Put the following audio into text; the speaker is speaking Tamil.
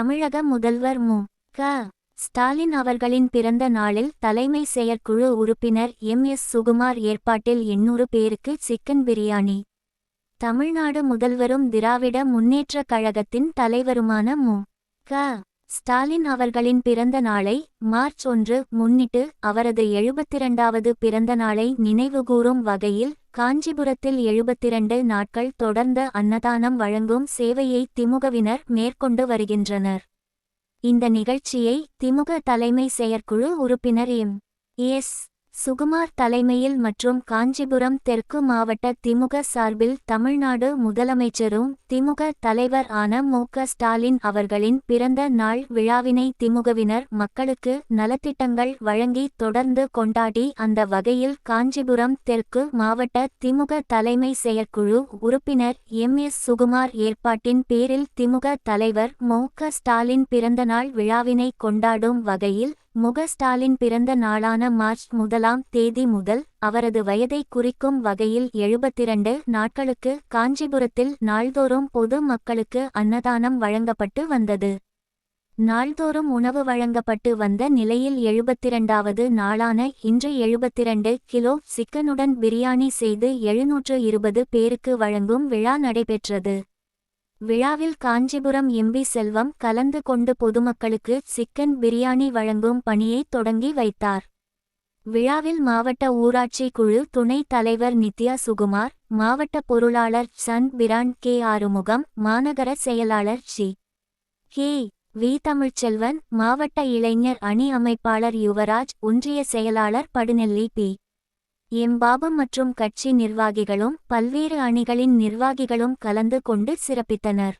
தமிழக முதல்வர் மு. க. ஸ்டாலின் அவர்களின் பிறந்த நாளில் தலைமை செயற்குழு உறுப்பினர் எம். எஸ். சுகுமார் ஏற்பாட்டில் எண்ணூறு பேருக்கு சிக்கன் பிரியாணி. தமிழ்நாடு முதல்வரும் திராவிட முன்னேற்றக் கழகத்தின் தலைவருமான மு. க. ஸ்டாலின் அவர்களின் பிறந்த நாளை மார்ச் ஒன்று முன்னிட்டு அவரது எழுபத்திரண்டாவது பிறந்த நாளை நினைவுகூரும் வகையில் காஞ்சிபுரத்தில் எழுபத்திரண்டு நாட்கள் தொடர்ந்த அன்னதானம் வழங்கும் சேவையை திமுகவினர் மேற்கொண்டு வருகின்றனர். இந்த நிகழ்ச்சியை திமுக தலைமை செயற்குழு உறுப்பினர் எம். எஸ். சுகுமார் தலைமையில் மற்றும் காஞ்சிபுரம் தெற்கு மாவட்ட திமுக சார்பில் தமிழ்நாடு முதலமைச்சரும் திமுக தலைவர் ஆன மு. ஸ்டாலின் அவர்களின் பிறந்த நாள் விழாவினை திமுகவினர் மக்களுக்கு நலத்திட்டங்கள் வழங்கி தொடர்ந்து கொண்டாடி அந்த வகையில் காஞ்சிபுரம் தெற்கு மாவட்ட திமுக தலைமை செயற்குழு உறுப்பினர் எம். எஸ். சுகுமார் ஏற்பாட்டின் பேரில் திமுக தலைவர் மு. ஸ்டாலின் பிறந்தநாள் விழாவினை கொண்டாடும் வகையில் முக ஸ்டாலின் பிறந்த நாளான மார்ச் முதலாம் தேதி முதல் அவரது வயதை குறிக்கும் வகையில் எழுபத்திரண்டு நாட்களுக்கு காஞ்சிபுரத்தில் நாள்தோறும் பொது மக்களுக்கு அன்னதானம் வழங்கப்பட்டு வந்தது. நாள்தோறும் உணவு வழங்கப்பட்டு வந்த நிலையில் எழுபத்திரண்டாவது நாளான இன்று எழுபத்திரண்டு கிலோ சிக்கனுடன் பிரியாணி செய்து எழுநூற்று இருபது பேருக்கு வழங்கும் விழா நடைபெற்றது. விழாவில் காஞ்சிபுரம் எம்பி செல்வம் கலந்து கொண்டு பொதுமக்களுக்கு சிக்கன் பிரியாணி வழங்கும் பணியை தொடங்கி வைத்தார். விழாவில் மாவட்ட ஊராட்சி குழு துணைத் தலைவர் நித்யா சுகுமார் மாவட்ட பொருளாளர் சன் பிரான் கே ஆறுமுகம் மாநகர செயலாளர் ஜி கே. வி. தமிழ்ச்செல்வன் மாவட்ட இளைஞர் அணி அமைப்பாளர் யுவராஜ் ஒன்றிய செயலாளர் படுநெல்லி பி. எம்பாபு மற்றும் கட்சி நிர்வாகிகளும் பல்வேறு அணிகளின் நிர்வாகிகளும் கலந்து கொண்டு சிறப்பித்தனர்.